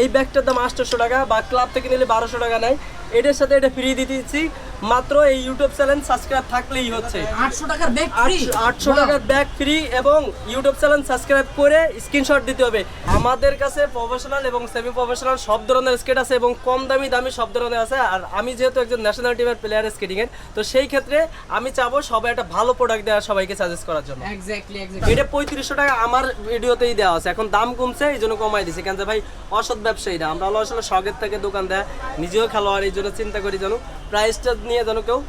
এই ব্যাগটার দাম আটশোশো টাকা, বা ক্লাব থেকে নিলে বারোশো টাকা নেয়। এটার সাথে এটা ফ্রি দিতেছি মাত্র এই ইউটিউব চ্যানেল সাবস্ক্রাইব থাকলেই হচ্ছে। আটশো টাকার ব্যাগ ফ্রি আটশো- টাকার ব্যাগ ফ্রি এবং ইউটিউব চ্যানেল সাবস্ক্রাইব করে স্ক্রিনশট দিতে হবে। আমাদের কাছে প্রফেশনাল এবং সেমি প্রফেশনাল সব ধরনের স্কেট আছে এবং কম দামি দামি সব ধরনের আছে। আর আমি যেহেতু একজন ন্যাশনাল টিমের প্লেয়ার স্কেটিংয়ের তো সেই ক্ষেত্রে আমি চাবো সবাই একটা ভালো প্রোডাক্ট দেওয়া সবাইকে সাজেস্ট করার জন্য। এক্স্যাক্টলি এক্স্যাক্টলি এটা পঁয়ত্রিশশো টাকা আমার ভিডিওতেই দেওয়া আছে। এখন দাম কমছে এই জন্য কমাই দিছি। কেন ভাই অসৎ ব্যবসায়ীরা। আমরা আসলে শখের থেকে দোকান দেয় নিজেও খেলোয়াড় এই জন্য চিন্তা করি যেন প্রাইসটা নিয়ে যেন কেউ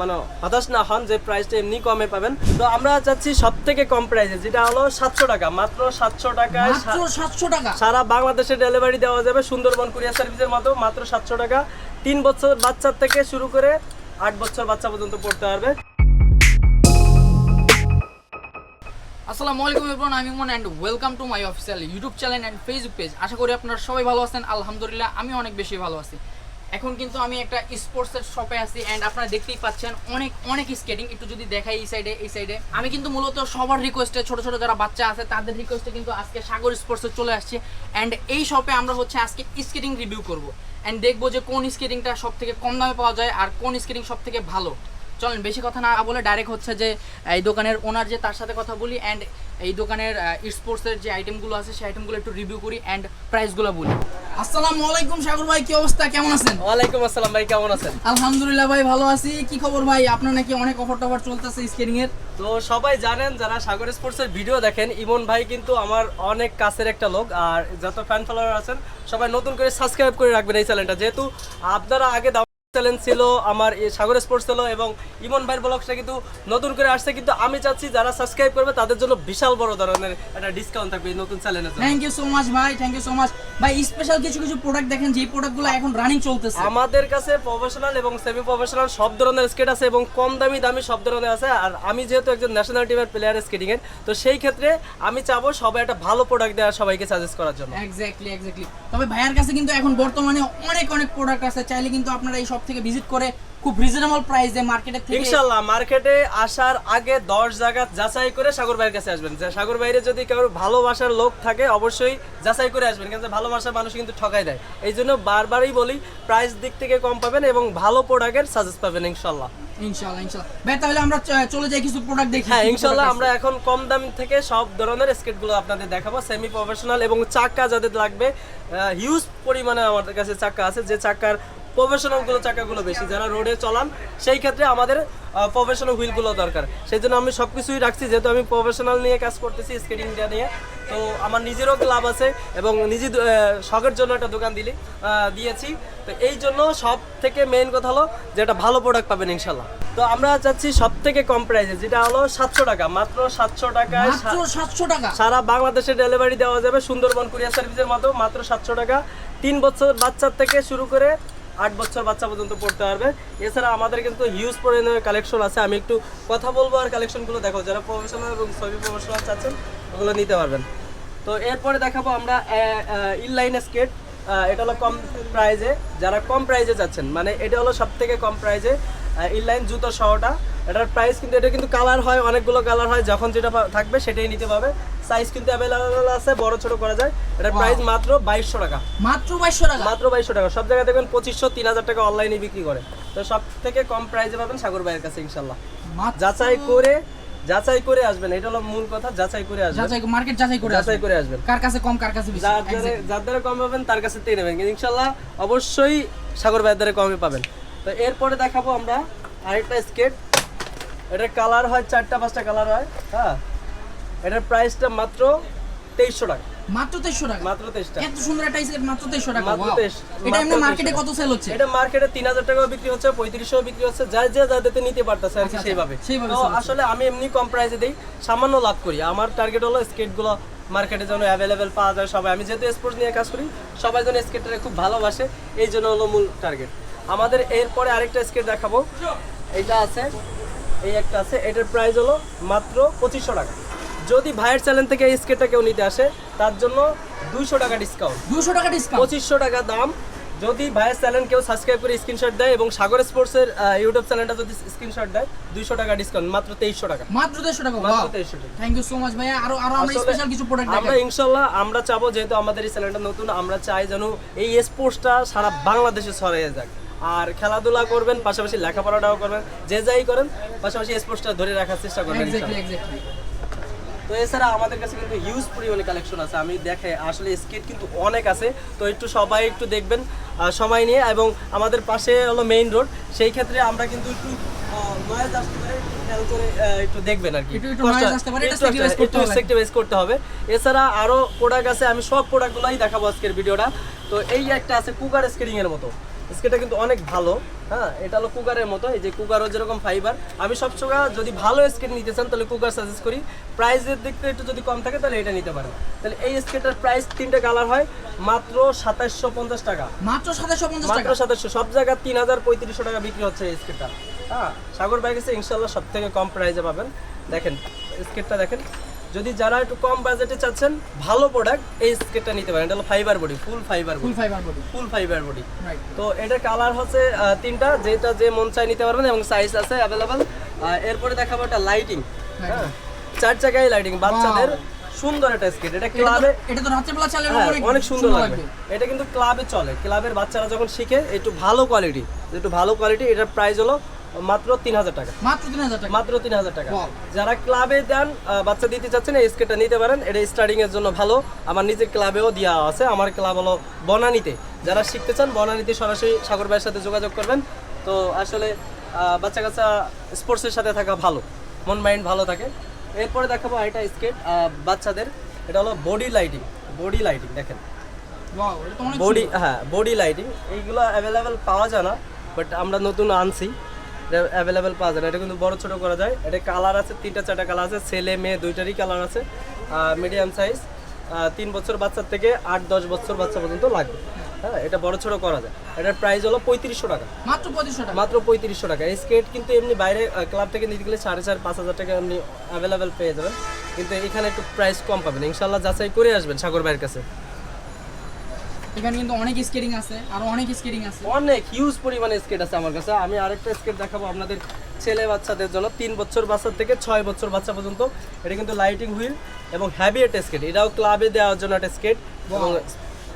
মানে হতাশ না হন যে প্রাইসটা এমনি কমে পাবেন। তো আমরা চাচ্ছি সব থেকে কম প্রাইসে যেটা হলো সাতশো টাকা। মাত্র সাতশো টাকায় সাতশো টাকা। সারা বাংলাদেশে ডেলিভারি দেওয়া যাবে সুন্দরবন কুরিয়ার সার্ভিসের মতো মাত্র সাতশো টাকা। তিন বছর বাচ্চার থেকে শুরু করে আট বছর বাচ্চা পর্যন্ত পড়তে পারবে। আসসালামু আলাইকুম এভরিওয়ান আমি Mon and welcome to my official YouTube channel and Facebook page আশা করি আপনারা সবাই ভালো আছেন। আলহামদুলিল্লাহ আমি অনেক বেশি ভালো আছি। এখন কিন্তু আমি একটা স্পোর্টসের শপে আছি অ্যান্ড আপনারা দেখতেই পাচ্ছেন অনেক অনেক স্কেটিং একটু যদি দেখাই এই সাইডে এই সাইডে আমি কিন্তু মূলত সবার রিকোয়েস্টে ছোট ছোট যারা বাচ্চা আছে, তাদের রিকোয়েস্টে কিন্তু আজকে সাগর স্পোর্টসে চলে আসছে। অ্যান্ড এই শপে আমরা হচ্ছে আজকে স্কেটিং রিভিউ করব। অ্যান্ড দেখব যে কোন স্কেটিংটা সব থেকে কম দামে পাওয়া যায় আর কোন স্কেটিং সব থেকে ভালো। চলেন, বেশি কথা না বলে ডাইরেক্ট হচ্ছে যে এই দোকানের ওনার যে তার সাথে কথা বলি। অ্যান্ড এই দোকানের স্পোর্টসের যে আইটেমগুলো আছে সেই আইটেমগুলো একটু রিভিউ করি অ্যান্ড প্রাইসগুলো বলি। আসসালামু আলাইকুম সাগর ভাই কি অবস্থা? কেমন আছেন? ওয়ালাইকুম আসসালাম ভাই কেমন আছেন? আলহামদুলিল্লাহ ভাই ভালো আছি। কি খবর ভাই? আপনার নাকি অনেক অফার টফার চলতেছে স্কেটিং এর তো সবাই জানেন যারা সাগর স্পোর্টসের ভিডিও দেখেন ইমন ভাই কিন্তু আমার অনেক কাছের একটা লোক আর যত ফ্যান ফলোয়ার আছেন সবাই নতুন করে সাবস্ক্রাইব করে রাখবেন এই চ্যানেলটা যেহেতু আপনারা আগে চ্যানেল ছিল আমার সাগর স্পোর্টস ছিল এবং ইমন ভাইয়ের ব্লগটা কিন্তু নতুন করে আসছে। কিন্তু আমি চাচ্ছি যারা সাবস্ক্রাইব করবে তাদের জন্য বিশাল বড় ধরনের একটা ডিসকাউন্ট থাকবে এই নতুন চ্যানেলের জন্য। থ্যাংক ইউ সো মাচ ভাই থ্যাংক ইউ সো মাচ ভাই স্পেশাল কিছু কিছু প্রোডাক্ট দেখেন যে প্রোডাক্টগুলো এখন রানিং চলতেছে। আমাদের কাছে প্রফেশনাল এবং সেমি প্রফেশনাল সব ধরনের স্কেট আছে এবং কম দামি দামি সব ধরনের আছে। আর আমি যেহেতু একজন ন্যাশনাল টিমের প্লেয়ার স্কেটিং এর তো সেই ক্ষেত্রে আমি চাবো সবাই একটা ভালো প্রোডাক্ট দেওয়া সবাইকে সাজেস্ট করার জন্য। এক্স্যাক্টলি এক্স্যাক্টলি তবে ভাইয়ার কাছে কিন্তু এখন বর্তমানে অনেক অনেক প্রোডাক্ট আছে। চাইলে কিন্তু আপনারা এই সব থেকে ভিজিট করে খুব রিজনেবল প্রাইসে মার্কেটের থেকে ইনশাল্লাহ মার্কেটে আসার আগে দশ জায়গা যাচাই করে সাগর ভাইয়ের কাছে আসবেন। যে সাগর ভাইরে যদি কারও ভালোবাসার লোক থাকে অবশ্যই যাচাই করে আসবেন। কিন্তু ভালোবাসার মানুষ কিন্তু ঠকাই দেয়। এই জন্য বারবারই বলি প্রাইস দিক থেকে কম পাবেন এবং ভালো প্রোডাক্টের সাজেস্ট পাবেন ইনশাল্লাহ ইনশাআল্লাহ ইনশাআল্লাহ। ভাই তাহলে আমরা চলে যাই কিছু প্রোডাক্ট দেখি। হ্যাঁ product আমরা এখন কম দাম থেকে সব ধরনের স্কেটগুলো আপনাদের দেখাবো সেমি প্রফেশনাল এবং চাক্কা যাদের লাগবে হিউজ পরিমাণে আমাদের কাছে চাক্কা আছে। যে চাক্কার প্রফেশনালগুলো চাকাগুলো বেশি। যারা রোডে চলান সেই ক্ষেত্রে আমাদের প্রফেশনাল হুইলগুলো দরকার। সেই জন্য আমি সব কিছুই রাখছি যেহেতু আমি প্রফেশনাল নিয়ে কাজ করতেছি স্কেটিংটা নিয়ে। তো আমার নিজেরও লাভ আছে এবং নিজে শখের জন্য একটা দোকান দিলি দিয়েছি। তো এই জন্য সব থেকে মেইন কথা হলো যে একটা ভালো প্রোডাক্ট পাবেন ইনশাল্লাহ। তো আমরা চাচ্ছি সব থেকে কম প্রাইসে যেটা হলো সাতশো টাকা। মাত্র সাতশো টাকায় সাতশো টাকা? সারা বাংলাদেশে ডেলিভারি দেওয়া যাবে সুন্দরবন কুরিয়ার সার্ভিসের মতো মাত্র সাতশো টাকা। তিন বছর বাচ্চার থেকে শুরু করে আট বছর বাচ্চা পর্যন্ত পড়তে পারবে। এছাড়া আমাদের কিন্তু হিউজ পরিমাণে কালেকশন আছে। আমি একটু কথা বলব আর কালেকশনগুলো দেখো। যারা প্রফেশনাল এবং ছবি প্রফেশনাল চাচ্ছেন, ওগুলো নিতে পারবেন। তো এরপরে দেখাবো আমরা ইনলাইন স্কেট এটা হলো কম প্রাইজে যারা কম প্রাইজে যাচ্ছেন মানে এটা হলো সব থেকে কম প্রাইজে ইনলাইন জুতো সহটা। এটার প্রাইস কিন্তু, এটা কিন্তু কালার হয়, অনেকগুলো কালার হয়। যখন যেটা থাকবে সেটাই নিতে পারবে। সাইজ কিন্তু অ্যাভেলেবেল আছে বড় ছোট করা যায়। এটার প্রাইস মাত্র বাইশশো টাকা। মাত্র বাইশশো টাকা? মাত্র বাইশশো টাকা। সব জায়গায় দেখবেন পঁচিশশো তিন হাজার টাকা অনলাইনে বিক্রি করে। তো সব থেকে কম প্রাইসে পাবেন সাগর ভাইয়ের কাছে ইনশাল্লাহ মাত্র- যাচাই করে যাচাই করে আসবেন। এটা হলো মূল কথা যাচাই করে আসবেন। যাচাই মার্কেট যাচাই করে যাচাই করে আসবেন। কার কাছে কম কার কাছে বেশি? যার দ্বারা- কম পাবেন তার কাছে থেকে নেবেন। কিন্তু ইনশাল্লাহ অবশ্যই সাগর ভাইয়ের দ্বারা কমে পাবেন। তো এরপরে দেখাবো আমরা আরেকটা স্কেট এটার কালার হয় চারটা পাঁচটা কালার হয়। হ্যাঁ। এটার প্রাইসটা মাত্র তেইশশো টাকা। মাত্র তেইশশো টাকা? মাত্র এত সুন্দর একটা স্কেট মাত্র তেইশশো টাকা মাত্র। 23 এটা এমনি মার্কেটে কত সেল হচ্ছে? এটা মার্কেটে তিন হাজার টাকাও বিক্রি হচ্ছে পঁয়ত্রিশশো বিক্রি হচ্ছে যে যাদেরতে নিতে পারতেছে আর কি আচ্ছা, আচ্ছা, সেইভাবে। তো আসলে আমি এমনি কম প্রাইসে দিই সামান্য লাভ করি। আমার টার্গেট হলো স্কেটগুলো মার্কেটে যেন অ্যাভেলেবেল পাওয়া যায় সবাই। আমি যেহেতু স্পোর্টস নিয়ে কাজ করি সবাই যেন স্কেটটা খুব ভালোবাসে এই জন্য হলো মূল টার্গেট আমাদের এরপরে আরেকটা স্কেট দেখাবো। এইটা আছে এই একটা আছে এটার প্রাইস হলো মাত্র পঁচিশশো টাকা। যদি ভাইয়ের চ্যানেল থেকে এই স্কেটটা কেউ নিতে আসে তার জন্য দুইশো টাকা ডিসকাউন্ট দুশো টাকা ডিসকাউন্ট পঁচিশশো টাকা দাম। যদি ভাইয়ের চ্যানেল কেউ সাবস্ক্রাইব করে স্ক্রিনশট দেয় এবং সাগর স্পোর্টসের ইউটিউব চ্যানেলটা যদি স্ক্রিনশট দেয় দুইশো টাকা ডিসকাউন্ট মাত্র তেইশশো টাকা। মাত্র দেড়শো টাকা মাত্র তেইশশো টাকা। থ্যাংক ইউ সো মাচ ভাইয়া। আরও আরও আমরা স্পেশাল কিছু প্রোডাক্ট আমরা ইনশাল্লাহ আমরা চাবো যেহেতু আমাদের এই চ্যানেলটা নতুন আমরা চাই যেন এই স্পোর্টসটা সারা বাংলাদেশে ছড়িয়ে যাক। আর খেলাধুলা করবেন পাশাপাশি লেখাপড়াটাও করবেন যে যাই করেন পাশাপাশি স্পোর্টসটা ধরে রাখার চেষ্টা করবেন তো এছাড়া আমাদের কাছে কিন্তু হিউজ পরিমাণে কালেকশন আছে। আমি দেখে আসলে স্কেট কিন্তু অনেক আছে। তো একটু সবাই একটু দেখবেন সময় নিয়ে। এবং আমাদের পাশে হলো মেইন রোড সেই ক্ষেত্রে আমরা কিন্তু একটু নয়েজ আসতে পারে একটু দেখবেন আর কি। একটু- করতে হবে। এছাড়া প্রোডাক্ট আছে আমি সব প্রোডাক্টগুলোই দেখাবো আজকের ভিডিওটা তো এই একটা আছে কুকার স্কেটিং এর মতো। স্কেটটা কিন্তু অনেক ভালো। হ্যাঁ এটা হলো কুকারের মতো এই যে কুকারও যেরকম ফাইবার আমি সব সময় যদি ভালো স্কেট নিতে চান তাহলে কুকার সাজেস্ট করি। প্রাইসের দিক থেকে একটু যদি কম থাকে তাহলে এটা নিতে পারেন। তাহলে এই স্কেটের প্রাইস তিনটে কালার হয় মাত্র সাতাশশো পঞ্চাশ টাকা। মাত্র সাতাশশো পঞ্চাশ মাত্র সাতাশশো সব জায়গায় তিন হাজার পঁয়ত্রিশশো টাকা বিক্রি হচ্ছে এই স্কেটটা হ্যাঁ সাগর ব্যাগ এসে ইনশাল্লাহ সব থেকে কম প্রাইসে পাবেন। দেখেন স্কেটটা দেখেন। যদি যারা একটু কম বাজেটে চাচ্ছেন ভালো প্রোডাক্ট এই স্কেটটা নিতে পারেন। এটা হলো fibre body full fibre full fibre body full fibre body right তো এটার কালার হচ্ছে তিনটা যেটা যে মন চাই নিতে পারবেন এবং সাইজ আছে অ্যাভেলেবল এরপরে দেখাবো একটা লাইটিং হ্যাঁ চার চাকায় লাইটিং বাচ্চাদের সুন্দর একটা স্কেট এটা ক্লাবে এটা তো রাত্রে বেলা চালালে হ্যাঁ, অনেক অনেক সুন্দর লাগবে। এটা কিন্তু ক্লাবে চলে। ক্লাবের বাচ্চারা যখন শিখে একটু ভালো কোয়ালিটি একটু ভালো কোয়ালিটি এটার প্রাইস হলো মাত্র তিন হাজার টাকা। মাত্র তিন হাজার টাকা। মাত্র তিন হাজার টাকা। যারা ক্লাবে দেন বাচ্চা দিতে চাচ্ছেন এই স্কেটটা নিতে পারেন। এটা স্টার্টিং এর জন্য ভালো। আমার নিজের ক্লাবেও দেওয়া আছে। আমার ক্লাব হলো বনানীতে। যারা শিখতে চান বনানীতে সরাসরি সাগর ভাইয়ের সাথে যোগাযোগ করবেন। তো আসলে বাচ্চা কাচ্চা স্পোর্টসের সাথে থাকা ভালো। মন মাইন্ড ভালো থাকে। এরপরে দেখাবো এটা স্কেট বাচ্চাদের। এটা হলো বডি লাইটিং বডি লাইটিং দেখেন। বডি হ্যাঁ বডি লাইটিং এইগুলো অ্যাভেলেবেল পাওয়া যায় না বাট আমরা নতুন আনছি। অ্যাভেলেবেল পাওয়া যায় এটা কিন্তু বড় ছোট করা যায়। এটা কালার আছে তিনটা চারটা কালার আছে। ছেলে মেয়ে দুইটারই কালার আছে। মিডিয়াম সাইজ তিন বছর বাচ্চার থেকে আট দশ বছর বাচ্চা পর্যন্ত লাগবে। হ্যাঁ এটা বড় ছোট করা যায়। এটার প্রাইস হলো পঁয়ত্রিশশো টাকা। মাত্র পঁয়ত্রিশশো টাকা। মাত্র পঁয়ত্রিশশো টাকা। এই স্কেট কিন্তু এমনি বাইরে ক্লাব থেকে নিতে গেলে সাড়ে চার পাঁচ হাজার টাকা এমনি অ্যাভেলেবেল পেয়ে যাবেন। কিন্তু এখানে একটু প্রাইস কম পাবেন। ইনশাল্লাহ যাচাই করে আসবেন সাগর ভাইয়ের কাছে। এখানে কিন্তু অনেক স্কেটিং আছে আরও অনেক স্কেটিং আছে। অনেক হিউজ পরিমাণে স্কেট আছে আমার কাছে। আমি আরেকটা স্কেট দেখাবো আপনাদের ছেলে বাচ্চাদের জন্য। তিন বছর বাচ্চা থেকে ছয় বছর বাচ্চা পর্যন্ত। এটা কিন্তু লাইটিং হুইল এবং হ্যাভি একটা স্কেট এটাও ক্লাবে দেওয়ার জন্য একটা স্কেট এবং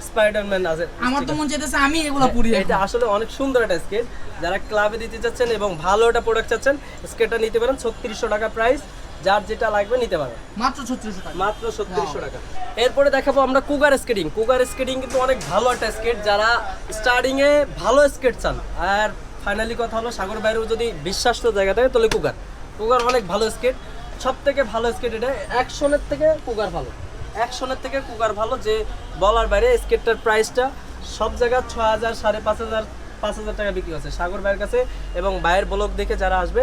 স্পাইডারম্যান আছে আমার তো মন চাইতেছে আমি এগুলো পুরি এটা আসলে অনেক সুন্দর একটা স্কেট যারা ক্লাবে দিতে চাচ্ছেন এবং ভালো একটা প্রোডাক্ট চাচ্ছেন স্কেটটা নিতে পারেন ছত্রিশশো টাকা প্রাইস যার যেটা লাগবে নিতে পারেন মাত্র ছত্রিশশো টাকা। মাত্র ছত্রিশশো টাকা। এরপরে দেখাবো আমরা কুগার স্কেটিং কুগার স্কেটিং কিন্তু অনেক ভালো একটা স্কেট যারা স্টার্টিংয়ে ভালো স্কেট চান। আর ফাইনালি কথা হলো সাগর বাইরেও যদি বিশ্বাস্ত জায়গা থাকে তাহলে কুগার কুগার অনেক ভালো স্কেট সব থেকে ভালো স্কেট এটা অ্যাকশনের থেকে কুগার ভালো। অ্যাকশনের থেকে কুগার ভালো যে বলার বাইরে স্কেটটার প্রাইসটা সব জায়গায় ছ হাজার সাড়ে পাঁচ হাজার পাঁচ হাজার টাকা বিক্রি হচ্ছে। সাগর ভাইয়ের কাছে এবং বাইরের ব্লক দেখে যারা আসবে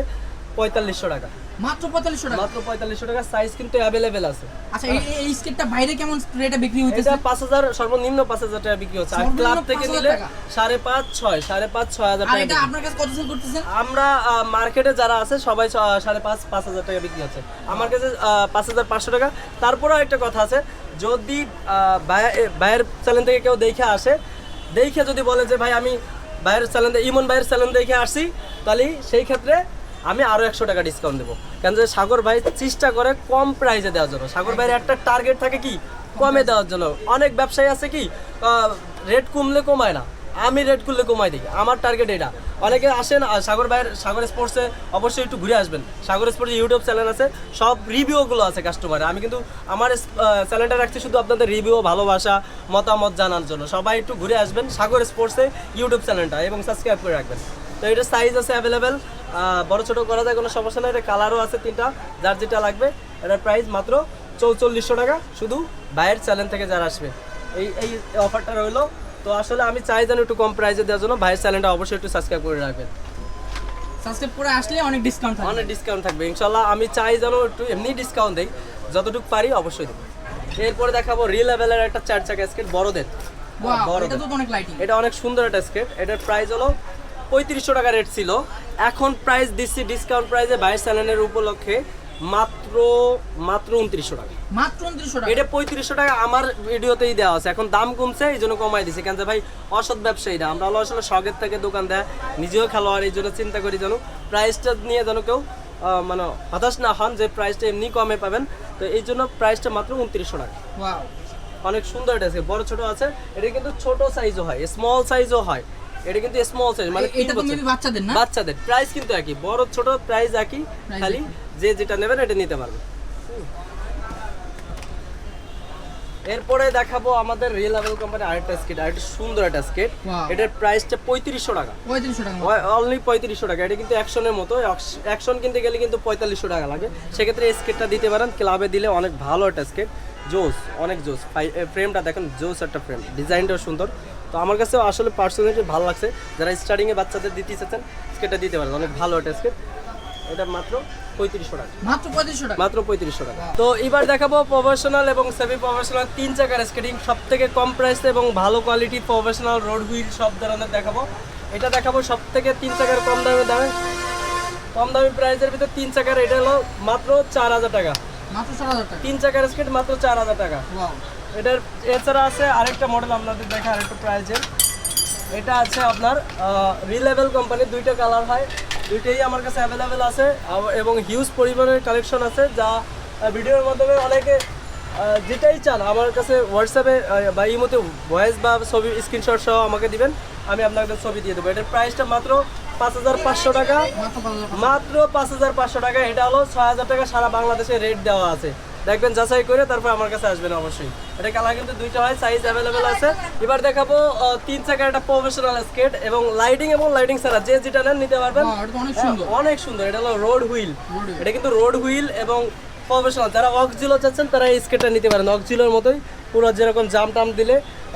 পঁয়তাল্লিশশো টাকা। মাত্র পঁয়তাল্লিশশো টাকা? মাত্র পঁয়তাল্লিশশো টাকা সাইজ কিন্তু অ্যাভেলেবেল আছে। আচ্ছা এই স্কেটটা বাইরে কেমন রেটে বিক্রি এটা পাঁচ হাজার সর্বনিম্ন পাঁচ হাজার টাকা বিক্রি হচ্ছে। আর ক্লাব থেকে নিলে সাড়ে পাঁচ ছয় সাড়ে পাঁচ ছয় হাজার টাকা এটা আপনার কাছে কত সেল করতেছেন আমরা মার্কেটে যারা আছে সবাই সাড়ে পাঁচ পাঁচ হাজার টাকা বিক্রি হচ্ছে। আমার কাছে পাঁচ হাজার পাঁচশো টাকা। তারপরেও একটা কথা আছে যদি বাইরের চ্যানেল থেকে কেউ দেখে আসে দেখে যদি বলে যে ভাই আমি বাইরের চ্যানেল ইমন বাইরের চ্যানেল দেখে আসছি তাহলে সেই ক্ষেত্রে আমি আরও একশো টাকা ডিসকাউন্ট দেবো। কেন যে সাগর ভাই চেষ্টা করে কম প্রাইসে দেওয়ার জন্য। সাগর ভাইয়ের একটা টার্গেট থাকে কি? কমে দেওয়ার জন্য। অনেক ব্যবসায়ী আছে কি রেট কমলে কমায় না। আমি রেট করলে কমাই দিই। আমার টার্গেট এটা। অনেকে আসেন সাগর ভাইয়ের, সাগর স্পোর্টসে অবশ্যই একটু ঘুরে আসবেন। সাগর স্পোর্টস ইউটিউব চ্যানেল আছে। সব রিভিউগুলো আছে কাস্টমারে আমি কিন্তু আমার চ্যানেলটা রাখছি শুধু আপনাদের রিভিউ ভালোবাসা, মতামত জানার জন্য। সবাই একটু ঘুরে আসবেন সাগর স্পোর্টসে ইউটিউব চ্যানেলটা এবং সাবস্ক্রাইব করে রাখবেন। তো এটা সাইজ আছে অ্যাভেলেবেল বড় ছোট করা যায় কোনো সমস্যা নেই। এটা কালারও আছে তিনটা যার যেটা লাগবে এটার প্রাইস মাত্র চৌচল্লিশশো টাকা। শুধু বাইরের চ্যানেল থেকে যারা আসবে এই এই অফারটা রইল। তো আসলে আমি চাই যেন একটু কম প্রাইসে দেওয়ার জন্য ভাইয়ের চ্যানেলটা অবশ্যই একটু সাবস্ক্রাইব করে রাখবেন। সাবস্ক্রাইব করে আসলে অনেক ডিসকাউন্ট থাকবে। অনেক ডিসকাউন্ট থাকবে ইনশাল্লাহ আমি চাই যেন একটু এমনি ডিসকাউন্ট দেই যতটুকু পারি অবশ্যই দেবো। এরপরে দেখাবো রিল লেভেলের একটা চার চাকা স্কেট বড়দের। এটা অনেক সুন্দর একটা স্কেট এটার প্রাইস হলো পঁয়ত্রিশশো টাকা রেট ছিল। এখন প্রাইস দিচ্ছি ডিসকাউন্ট প্রাইসে বাইশ চ্যানেলের উপলক্ষে মাত্র মাত্র উনত্রিশশো টাকা। মাত্র উনত্রিশশো টাকা? এটা পঁয়ত্রিশশো টাকা আমার ভিডিওতেই দেওয়া আছে। এখন দাম কমছে এই জন্য কমাই দিছে কেন ভাই অসৎ ব্যবসায়ীরা। আমরা হলো আসলে শখের থেকে দোকান দেয় নিজেও খেলোয়াড় এই জন্য চিন্তা করি যেন প্রাইসটা নিয়ে যেন কেউ মানে হতাশ না হন যে প্রাইসটা এমনি কমে পাবেন। তো এই জন্য প্রাইসটা মাত্র উনত্রিশশো টাকা। অনেক সুন্দর এটা আছে বড় ছোট আছে। এটা কিন্তু ছোট সাইজও হয় স্মল সাইজও হয়। এটা কিন্তু স্মল সাইজ মানে এটা তো বছর। মেবি বাচ্চাদের না? বাচ্চাদের। প্রাইস কিন্তু একই। বড় ছোট প্রাইস একই। খালি যে যেটা নেবেন এটা নিতে পারবে। এরপরে দেখাবো আমাদের রিয়েলাবল কোম্পানি আরেকটা স্কেট আরেকটা সুন্দর একটা স্কেট এটার প্রাইসটা পঁয়ত্রিশশো টাকা। পঁয়ত্রিশশো টাকা। অনলি পঁয়ত্রিশশো টাকা। এটা কিন্তু অ্যাকশনের মতো। অ্যাকশন কিনতে গেলে কিন্তু পঁয়তাল্লিশশো টাকা লাগে। সেক্ষেত্রে এই স্কেটটা দিতে পারেন। ক্লাবে দিলে অনেক ভালো একটা স্কেট জোস অনেক জোস ফ্রেমটা দেখেন জোস একটা ফ্রেম ডিজাইনটাও সুন্দর। তো আমার কাছে আসলে পার্সোনালি ভালো লাগছে। যারা স্টার্টিংয়ে বাচ্চাদের দিতে চাচ্ছেন স্কেটটা দিতে পারেন। অনেক ভালো একটা স্কেট এটা মাত্র পঁয়ত্রিশশো টাকা। মাত্র পঁয়ত্রিশশো টাকা? মাত্র পঁয়ত্রিশশো টাকা। তো এবার দেখাবো প্রফেশনাল এবং সেমি প্রফেশনাল তিন চাকার স্কেটিং সব থেকে কম প্রাইসে এবং ভালো কোয়ালিটি প্রফেশনাল রোড হুইল সব ধরনের দেখাবো। এটা দেখাবো সব থেকে তিন চাকার কম দামে দামে। কম দামি প্রাইসের ভিতর তিন চাকার এটা হলো মাত্র চার হাজার টাকা। মাত্র চার হাজার টাকা। তিন চাকার স্কেট মাত্র চার হাজার টাকা। এটার এছাড়া আছে আরেকটা মডেল আপনাদের দেখে আরেকটা প্রাইজের এটা আছে আপনার রিলেভেল কোম্পানির দুইটা কালার হয়। দুইটাই আমার কাছে অ্যাভেলেবেল আছে। এবং হিউজ পরিমাণের কালেকশন আছে যা ভিডিওর মাধ্যমে অনেকে যেটাই চান, আমার কাছে হোয়াটসঅ্যাপে বা ইমোতে ভয়েস বা ছবি স্ক্রিনশট সহ আমাকে দিবেন, আমি আপনাদের ছবি দিয়ে দেবো। এটার প্রাইসটা মাত্র পাঁচ হাজার পাঁচশো টাকা। মাত্র পাঁচ হাজার পাঁচশো টাকা। এটা হলো ছয় হাজার টাকা সারা বাংলাদেশে রেট দেওয়া আছে। দেখবেন যাচাই করে তারপর আমার কাছে আসবেন অবশ্যই। এটা কালার কিন্তু দুইটা হয় সাইজ অ্যাভেলেবেল আছে। এবার দেখাবো তিন চাকার একটা প্রফেশনাল স্কেট এবং লাইটিং এবং লাইটিং ছাড়া যে যেটা নেন নিতে পারবেন। Wow, অনেক সুন্দর। হ্যাঁ, অনেক সুন্দর। এটা হলো রোড হুইল এটা কিন্তু রোড হুইল এবং প্রফেশনাল যারা অক্সিলো চাচ্ছেন তারা এই স্কেটটা নিতে পারেন। অক্সিলোর মতোই পুরো যেরকম জাম টাম দিলে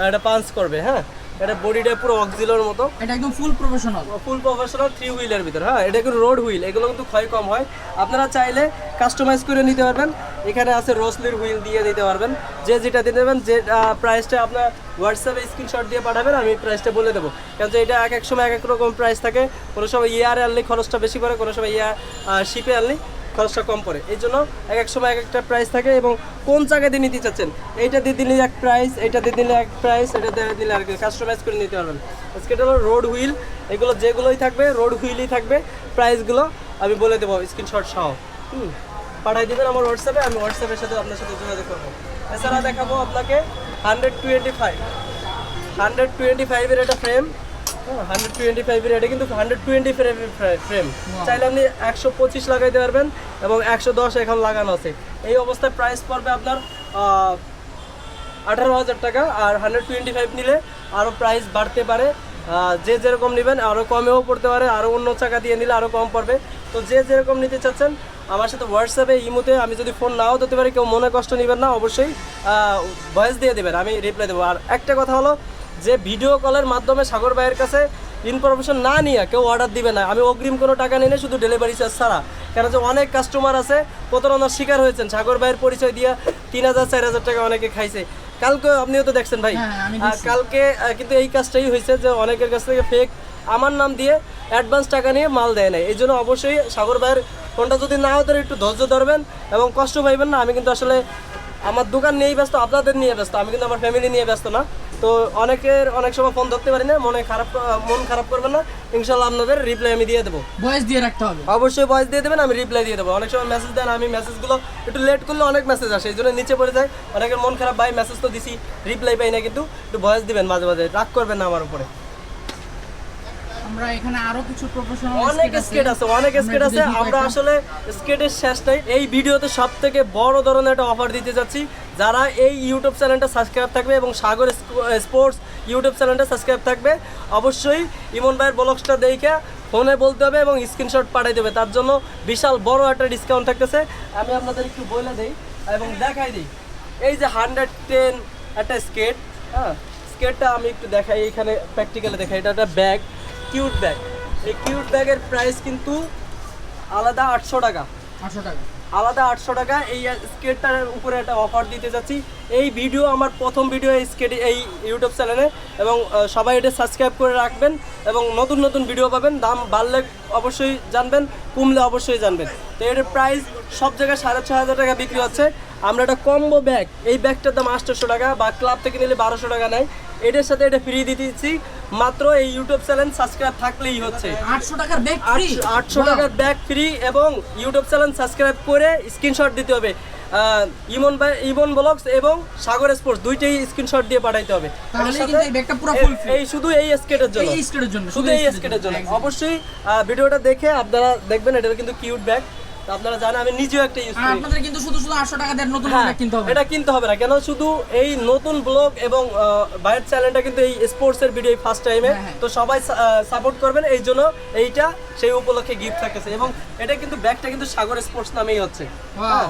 এটা পাঞ্চ করবে হ্যাঁ? এটা বডিটা পুরো অক্সিলোর মতো। এটা একদম full professional full professional three হুইলের ভিতর। হ্যাঁ এটা কিন্তু রোড হুইল এগুলো কিন্তু ক্ষয় কম হয়। আপনারা চাইলে কাস্টমাইজ করে নিতে পারবেন। এখানে আছে রোসলির হুইল দিয়ে দিতে পারবেন। যে যেটা দিতে দেবেন যে প্রাইসটা আপনার হোয়াটসঅ্যাপে স্ক্রিনশট দিয়ে পাঠাবেন আমি প্রাইসটা বলে দেবো। কারণ এটা এক এক সময় এক এক রকম প্রাইস থাকে। কোনো সময় ইয়ারে আনলে খরচটা বেশি পড়ে কোনো সময় ইয়ার শিপে আনলে খরচটা কম পড়ে। এই জন্য এক এক সময় এক একটা প্রাইস থাকে এবং কোন জায়গা দিয়ে নিতে চাচ্ছেন? এইটা দিয়ে দিলে এক প্রাইস এটা দিয়ে দিলে এক প্রাইস এটা দিয়ে দিলে আর কি কাস্টমাইজ করে নিতে পারবেন। আজকে এটা হলো রোড হুইল এগুলো যেগুলোই থাকবে রোড হুইলই থাকবে প্রাইসগুলো আমি বলে দেবো স্ক্রিনশট সহ। হুম, পাঠাই দেবেন আমার হোয়াটসঅ্যাপে আমি হোয়াটসঅ্যাপের সাথে আপনার সাথে যোগাযোগ করব। এছাড়া দেখাবো আপনাকে hundred twenty five hundred twenty ফাইভের একটা ফ্রেম হান্ড্রেড টোয়েন্টি ফাইভের এটা কিন্তু হান্ড্রেড টোয়েন্টি ফ্রেম চাইলে আপনি একশো পঁচিশ লাগাইতে পারবেন এবং একশো দশ এখন লাগানো আছে। এই অবস্থায় প্রাইস পড়বে আপনার আঠারো হাজার টাকা আর হান্ড্রেড টোয়েন্টি ফাইভ নিলে আরও প্রাইস বাড়তে পারে। যে যেরকম নেবেন আরও কমেও পড়তে পারে আরও অন্য টাকা দিয়ে নিলে আরও কম পড়বে। তো যে যেরকম নিতে চাচ্ছেন আমার সাথে হোয়াটসঅ্যাপে ইমোতে আমি যদি ফোন নাও দিতে পারি কেউ মনে কষ্ট নেবেন না অবশ্যই ভয়েস দিয়ে দেবেন আমি রিপ্লাই দেবো। আর একটা কথা হলো যে ভিডিও কলের মাধ্যমে সাগর ভাইয়ের কাছে ইনফরমেশন না নিয়ে কেউ অর্ডার দিবে না। আমি অগ্রিম কোনো টাকা নিয়ে শুধু ডেলিভারি চার্জ ছাড়া। কেন যে অনেক কাস্টমার আছে প্রতারণার শিকার হয়েছেন। সাগর ভাইয়ের পরিচয় দিয়ে তিন হাজার চার হাজার টাকা অনেকে খাইছে। কালকে আপনিও তো দেখছেন ভাই। হ্যাঁ, কালকে কিন্তু এই কাজটাই হয়েছে যে অনেকের কাছ থেকে ফেক আমার নাম দিয়ে অ্যাডভান্স টাকা নিয়ে মাল দেয় না এই জন্য অবশ্যই সাগর ভাইয়ের ফোনটা যদি নাও ধরে একটু ধৈর্য ধরবেন এবং কষ্ট পাইবেন না। আমি কিন্তু আসলে আমার দোকান নিয়েই ব্যস্ত আপনাদের নিয়ে ব্যস্ত। আমি কিন্তু আমার ফ্যামিলি নিয়ে ব্যস্ত না। তো অনেকের অনেক সময় ফোন ধরতে পারি না মনে খারাপ মন খারাপ করবেন না। ইনশাল্লাহ আপনাদের রিপ্লাই আমি দিয়ে দেবো। ভয়েস দিয়ে রাখতে হবে। অবশ্যই ভয়েস দিয়ে দেবেন আমি রিপ্লাই দিয়ে দেবো। অনেক সময় মেসেজ দেন আমি মেসেজগুলো একটু লেট করলে অনেক মেসেজ আসে এই জন্য নিচে পড়ে যায়। অনেকের মন খারাপ ভাই মেসেজ তো দিছি রিপ্লাই পাই না কিন্তু একটু ভয়েস দিবেন মাঝে মাঝে রাগ করবেন না আমার উপরে। আমরা এখানে আরও কিছু প্রফেশনাল অনেক স্কেট আছে অনেক স্কেট আছে। আমরা আসলে স্কেটের শেষ নাই। এই ভিডিওতে সব থেকে বড় ধরনের একটা অফার দিতে যাচ্ছি। যারা এই ইউটিউব চ্যানেলটা সাবস্ক্রাইব থাকবে এবং সাগর স্পোর্টস ইউটিউব চ্যানেলটা সাবস্ক্রাইব থাকবে অবশ্যই ইমন ভাইয়ের ব্লগসটা দেখে ফোনে বলতে হবে এবং স্ক্রিনশট পাঠিয়ে দেবে। তার জন্য বিশাল বড় একটা ডিসকাউন্ট থাকতেছে। আমি আপনাদের একটু বলে দিই এবং দেখাই দিই। এই যে হান্ড্রেড টেন একটা স্কেট হ্যাঁ স্কেটটা আমি একটু দেখাই। এখানে প্র্যাকটিক্যালে দেখাই। এটা একটা ব্যাগ কিউট ব্যাগ এই কিউট ব্যাগের প্রাইস কিন্তু আলাদা আটশো টাকা। আটশো টাকা। আলাদা আটশো টাকা। এই স্কেটটার উপরে একটা অফার দিতে যাচ্ছি। এই ভিডিও আমার প্রথম ভিডিও এই স্কেট এই ইউটিউব চ্যানেলে এবং সবাই এটা সাবস্ক্রাইব করে রাখবেন এবং নতুন নতুন ভিডিও পাবেন। দাম বাড়লে অবশ্যই জানবেন কুমলে অবশ্যই জানবেন। তো এটার প্রাইস সব জায়গায় সাড়ে ছ হাজার টাকা বিক্রি হচ্ছে। আমরা একটা কম্বো ব্যাগ এই ব্যাগটার দাম আটশোশো টাকা বা ক্লাব থেকে নিলে বারোশো টাকা নেয়। এটার সাথে এটা ফ্রি দিচ্ছি। মাত্র এই ইউটিউব চ্যানেল সাবস্ক্রাইব থাকলেই হচ্ছে। আটশো টাকার ব্যাগ ফ্রি আটশো- টাকার ব্যাগ ফ্রি এবং ইউটিউব চ্যানেল সাবস্ক্রাইব করে স্ক্রিনশট দিতে হবে। ইমন ভাই ইমন ব্লগস এবং সাগর স্পোর্টস দুইটাই স্ক্রিনশট দিয়ে পাঠাইতে হবে। তাহলে কিন্তু এই ব্যাগটা পুরো এই- এই শুধু এই স্কেটের জন্য। এই স্কেটের জন্য শুধু এই স্কেটের জন্য। অবশ্যই ভিডিওটা দেখে আপনারা দেখবেন এটা কিন্তু কিউট ব্যাগ আপনারা জানেন আমি নিজেও একটা ইউজ করি। আপনাদের কিন্তু শুধু শুধু আটশো টাকা দেন নতুন হ্যাঁ, কিনতে হবে। এটা কিনতে হবে না কেন শুধু এই নতুন ব্লগ এবং বাইরের চ্যানেলটা কিন্তু এই স্পোর্টস এর ভিডিও ফার্স্ট টাইমে হ্যাঁ, হ্যাঁ। তো সবাই সাপোর্ট করবেন এই জন্য এইটা সেই উপলক্ষে গিফট থাকতেছে। এবং এটা কিন্তু ব্যাগটা কিন্তু সাগর স্পোর্টস নামেই হচ্ছে।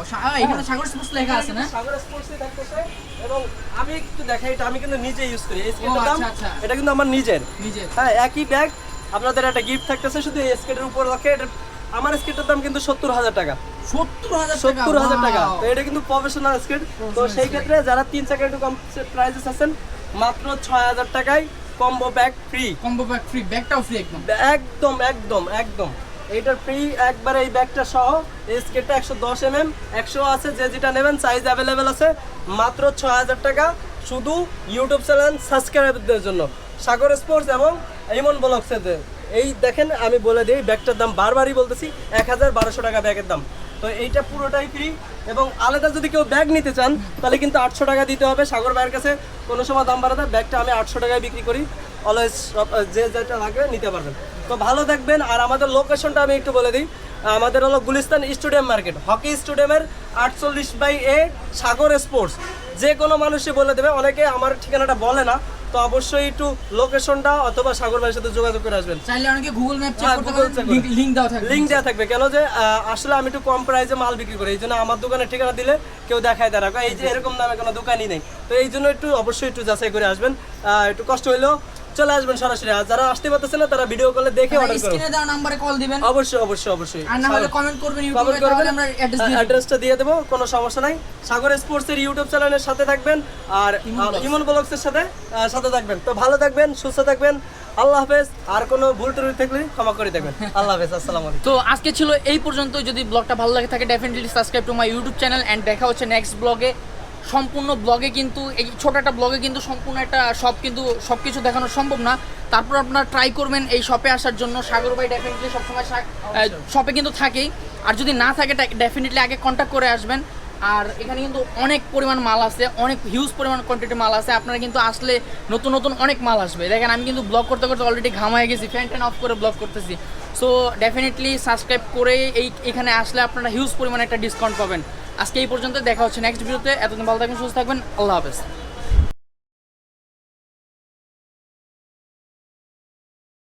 সা- আহ, এখানে সাগর স্পোর্টস লেখা আছে না? সাগর স্পোর্টসই থাকতেছে। এবং আমি একটু দেখাই এটা আমি কিন্তু নিজে ইউজ করি। এই ও, দাম আচ্ছা, আচ্ছা। এটা কিন্তু আমার নিজের। নিজে হ্যাঁ একই ব্যাগ আপনাদের একটা গিফট থাকতেছে শুধু এই স্কেটের উপর রাখে এটা আমার স্কেটের দাম কিন্তু সত্তর হাজার টাকা। সত্তর হাজার টাকা. তো এটা কিন্তু প্রফেশনাল স্কেট তো সেই ক্ষেত্রে যারা তিন চাকা একটু কম প্রাইসেস আছেন মাত্র ছয় হাজার টাকায় combo bag free combo bag free ব্যাগটাও free একদম? একদম একদম একদম। এইটার ফ্রি একবারে এই ব্যাগটা সহ এই স্কেটটা একশো দশ এম এম একশো আছে যে যেটা নেবেন সাইজ অ্যাভেলেবেল আছে। মাত্র ছয় হাজার টাকা শুধু ইউটিউব চ্যানেল সাবস্ক্রাইবারদের জন্য। সাগর স্পোর্টস এবং ইমন ব্লগসের এই দেখেন, আমি বলে দিই, ব্যাগটার দাম বারবারই বলতেছি, এক হাজার বারোশো টাকা ব্যাগের দাম। তো এইটা পুরোটাই ফ্রি এবং আলাদা যদি কেউ ব্যাগ নিতে চান, তাহলে কিন্তু আটশো টাকা দিতে হবে। সাগর ভাইয়ের কাছে কোনো সময় দাম বাড়াতে ব্যাগটা আমি আটশো টাকায় বিক্রি করি। অলওয়েজ যে যেটা লাগবে নিতে পারবেন। তো ভালো থাকবেন আর আমাদের লোকেশনটা আমি একটু বলে দিই। আমাদের হলো গুলিস্তান স্টেডিয়াম মার্কেট, হকি স্টেডিয়ামের আটচল্লিশ বাই এ সাগর স্পোর্টস। যে কোনো মানুষই বলে দেবে, অনেকে আমার ঠিকানাটা বলে না। তো অবশ্যই একটু লোকেশনটা অথবা সাগর ভাইয়ের সাথে যোগাযোগ করে আসবেন। চাইলে অনেকে গুগল ম্যাপ চেক করতে লিংক দেওয়া থাকবে। লিঙ্ক দেওয়া থাকবে। কেন যে আসলে আমি একটু কম প্রাইসে মাল বিক্রি করি এই জন্য আমার দোকানে ঠিকানা দিলে কেউ দেখায় তারা এই যে এরকম নামে কোনো দোকানই নেই। তো এই জন্য একটু অবশ্যই একটু যাচাই করে আসবেন। আহ, একটু কষ্ট হইলেও চলে আসবেন সরাসরি। আর যারা আসতে পারতেছে না তারা ভিডিও কলে দেখে অর্ডার করবেন স্ক্রিনে দেওয়া নাম্বারে কল দিবেন। অবশ্যই অবশ্যই অবশ্যই। আর না হলে কমেন্ট করবেন ইউটিউবে তাহলে আমরা অ্যাড্রেস দিয়ে অ্যাড্রেসটা দিয়ে দেবো কোনো সমস্যা নাই। সাগর স্পোর্টস এর ইউটিউব চ্যানেলের সাথে থাকবেন। আর ইমন ব্লগস এর সাথে সাথে থাকবেন। তো ভালো থাকবেন সুস্থ থাকবেন। আল্লাহ হাফেজ। আর কোনো ভুল ত্রুটি থাকলে ক্ষমা করে দেখবেন আল্লাহ হাফেজ আসসালামু আলাইকুম। তো আজকে ছিল এই পর্যন্ত যদি ব্লগটা ভালো লাগে থাকে definitely subscribe to my YouTube channel and দেখা হচ্ছে নেক্সট ব্লগে সম্পূর্ণ ব্লগে কিন্তু এই ছোট একটা ব্লগে কিন্তু সম্পূর্ণ একটা সব কিন্তু সব কিছু দেখানো সম্ভব না। তারপর আপনারা ট্রাই করবেন এই শপে আসার জন্য। সাগর ভাই ডেফিনেটলি সবসময় শপে কিন্তু থাকেই। আর যদি না থাকে ডেফিনেটলি আগে কন্ট্যাক্ট করে আসবেন। আর এখানে কিন্তু অনেক পরিমাণ মাল আছে অনেক হিউজ পরিমাণ কোয়ান্টিটি মাল আছে। আপনারা কিন্তু আসলে নতুন নতুন অনেক মাল আসবে। দেখেন আমি কিন্তু ব্লগ করতে করতে অলরেডি ঘামায় গেছি। ফ্যান ট্যান অফ করে ব্লগ করতেছি। সো ডেফিনেটলি সাবস্ক্রাইব করে এই এখানে আসলে আপনারা হিউজ পরিমাণে একটা ডিসকাউন্ট পাবেন। আজকে এই পর্যন্ত দেখা হচ্ছে নেক্সট ভিডিওতে এতদিন ভালো থাকবেন সুস্থ থাকবেন আল্লাহ হাফেজ।